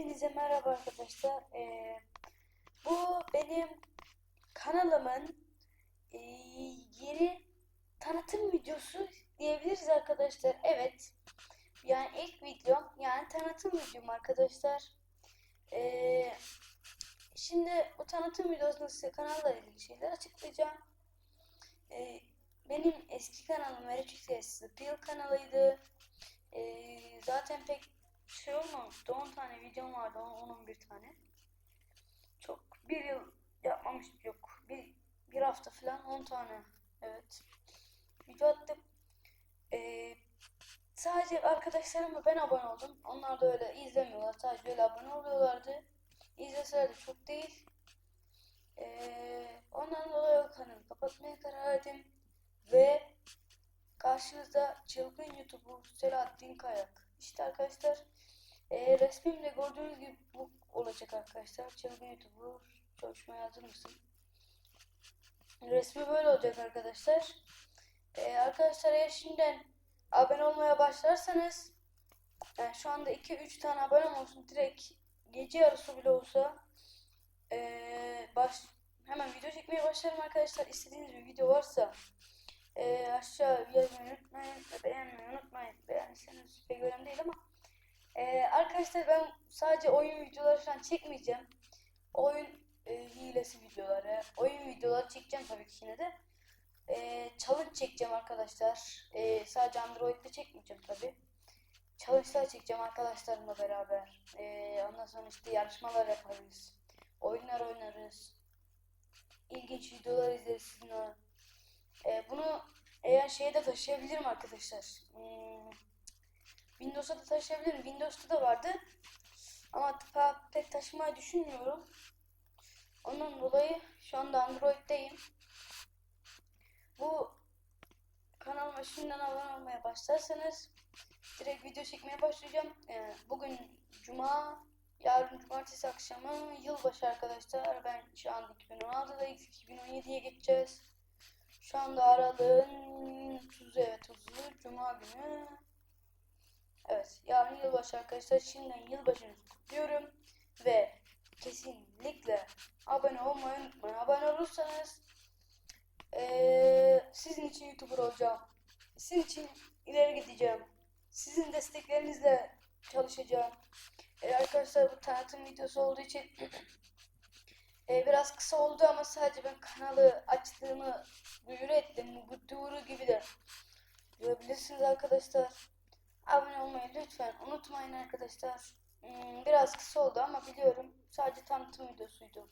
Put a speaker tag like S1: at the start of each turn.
S1: Hepinize merhaba arkadaşlar. Ee, bu benim kanalımın ee, yeni tanıtım videosu diyebiliriz arkadaşlar. Evet. Yani ilk videom yani tanıtım videom arkadaşlar. Ee, şimdi bu tanıtım videosunda size kanalla ilgili şeyler açıklayacağım. Ee, benim eski kanalım Meriçik Pil kanalıydı. Ee, zaten pek şey olmamıştı. 10 tane videom vardı. 10-11 tane. Çok bir yıl yapmamıştık yok. Bir, bir hafta falan 10 tane. Evet. Video attım. Ee, sadece arkadaşlarımla ben abone oldum. Onlar da öyle izlemiyorlar. Sadece öyle abone oluyorlardı. İzleseler de çok değil. Ee, ondan dolayı kanalı kapatmaya karar verdim. Ve karşınızda çılgın YouTuber Selahattin Kayak. İşte arkadaşlar e, resmimde gördüğünüz gibi bu olacak arkadaşlar. Çılgın YouTuber çalışmaya hazır mısın? Resmi böyle olacak arkadaşlar. E, arkadaşlar eğer şimdiden abone olmaya başlarsanız yani şu anda 2-3 tane abonem olsun direkt gece yarısı bile olsa e, baş, hemen video çekmeye başlarım arkadaşlar. İstediğiniz bir video varsa e, aşağı yazmayı unutmayın ve beğenmeyi unutmayın. Beğenirseniz pek önemli değil ama ee, arkadaşlar ben sadece oyun videoları falan çekmeyeceğim. Oyun e, hilesi videoları, oyun videoları çekeceğim tabii ki yine de. Ee, challenge çekeceğim arkadaşlar. Ee, sadece Android'de çekmeyeceğim tabii. Challenge'lar çekeceğim arkadaşlarımla beraber. Ee, ondan sonra işte yarışmalar yaparız. Oyunlar oynarız. İlginç videolar izleriz Ee, bunu eğer şeye de taşıyabilirim arkadaşlar. Hmm, Windows'a da taşıyabilirim. Windows'ta da vardı. Ama pek taşımayı düşünmüyorum. Ondan dolayı şu anda Android'deyim. Bu kanalıma şimdiden abone olmaya başlarsanız direkt video çekmeye başlayacağım. Ee, bugün Cuma, yarın Cumartesi akşamı yılbaşı arkadaşlar. Ben şu an 2016'dayız, 2017'ye geçeceğiz. Şu anda aralığın 30 evet 30'u Cuma günü. Evet, yarın yılbaşı arkadaşlar. Şimdiden yılbaşınızı kutluyorum. Ve kesinlikle abone olmayı unutmayın. Abone olursanız eee, sizin için YouTuber olacağım. Sizin için ileri gideceğim. Sizin desteklerinizle çalışacağım. Eee, arkadaşlar bu tanıtım videosu olduğu için eee, biraz kısa oldu ama sadece ben kanalı açtığımı duyuru ettim. Bu duyuru gibi de duyabilirsiniz arkadaşlar. Abone olmayı lütfen unutmayın arkadaşlar. Hmm, Biraz kısa oldu ama biliyorum. Sadece tanıtım videosuydu.